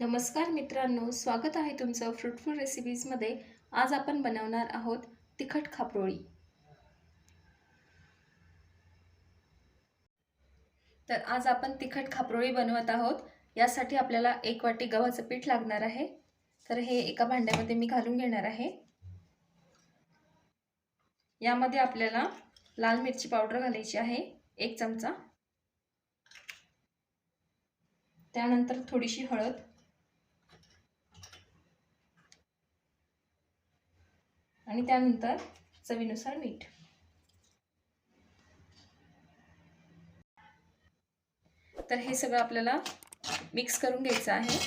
नमस्कार मित्रांनो स्वागत आहे तुमचं फ्रुटफुल रेसिपीजमध्ये आज आपण बनवणार आहोत तिखट खापरोळी. तर आज आपण तिखट खापरोळी बनवत आहोत. यासाठी आपल्याला एक वाटी गव्हाचं पीठ लागणार आहे. तर हे एका भांड्यामध्ये मी घालून घेणार आहे. यामध्ये आपल्याला लाल मिरची पावडर घालायची आहे एक चमचा. त्यानंतर थोडीशी हळद. आणि त्यानंतर चवीनुसार मीठ. तर हे सगळं आपल्याला मिक्स करून घ्यायचं आहे.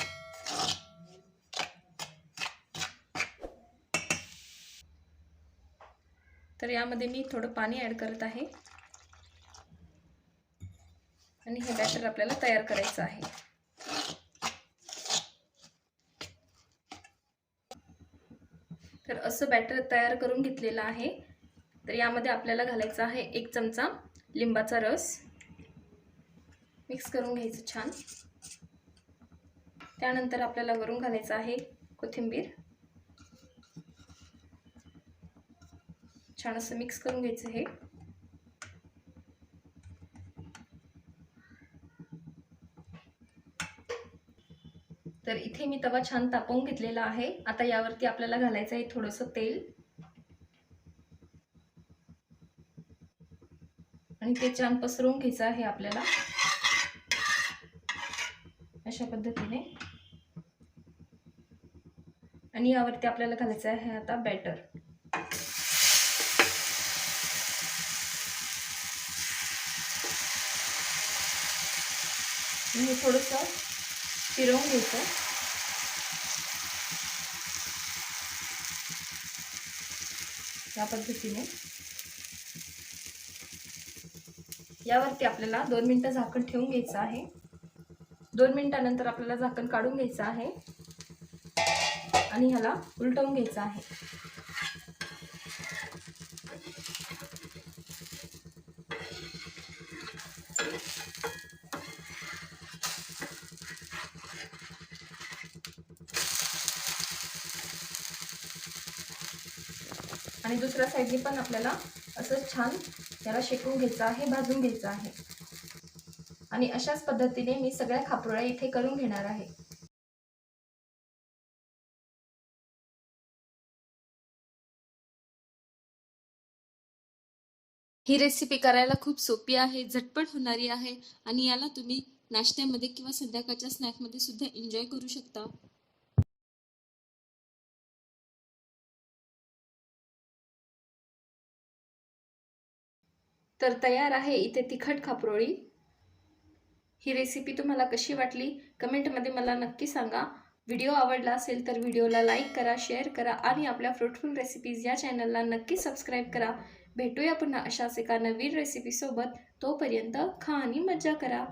तर यामध्ये मी थोडं पाणी ॲड करत आहे. आणि हे बॅटर आपल्याला तयार करायचं आहे. तर असं बॅटर तयार करून घेतलेलं आहे. तर यामध्ये आपल्याला घालायचं आहे एक चमचा लिंबाचा रस. मिक्स करून घ्यायचं छान. त्यानंतर आपल्याला वरून घालायचं आहे कोथिंबीर. छान असं मिक्स करून घ्यायचं हे. तर इथे मी तवा छान तापवून घेतलेला आहे. आता यावरती आपल्याला घालायचं आहे थोडंसं तेल. आणि ते छान पसरवून घ्यायचं आहे आपल्याला. अशा पद्धतीने. आणि यावरती आपल्याला घालायचं आहे आता बॅटर. हे थोडंसं फिरवून घ्यायचं या पद्धतीने. यावरती आपल्याला दोन मिनटं झाकण ठेवून घ्यायचं आहे. दोन मिनटानंतर आपल्याला झाकण काढून घ्यायचं आहे. आणि ह्याला उलटवून घ्यायचं आहे. आणि दुसऱ्या साईडने पण आपल्याला असं छान याला शेकून घ्यायचं आहे भाजून घ्यायचं आहे. आणि अशाच पद्धतीने मी सगळ्या खापरोळ्या इथे करून घेणार आहे. ही रेसिपी करायला खूप सोपी आहे झटपट होणारी आहे आणि याला तुम्ही नाश्त्यामध्ये किंवा संध्याकाळच्या स्नॅकमध्ये सुद्धा एन्जॉय करू शकता. तर तयार आहे इथे तिखट खापरोळी ही रेसिपी तुम्हाला कशी वाटली? कमेंटमध्ये मला नक्की सांगा. व्हिडिओ आवडला असेल तर व्हिडिओला लाईक करा शेअर करा आणि आपल्या फ्रुटफुल रेसिपीज या चॅनलला नक्की सबस्क्राईब करा. भेटूया पुन्हा अशाच एका नवीन रेसिपीसोबत तोपर्यंत खा आणि मज्जा करा.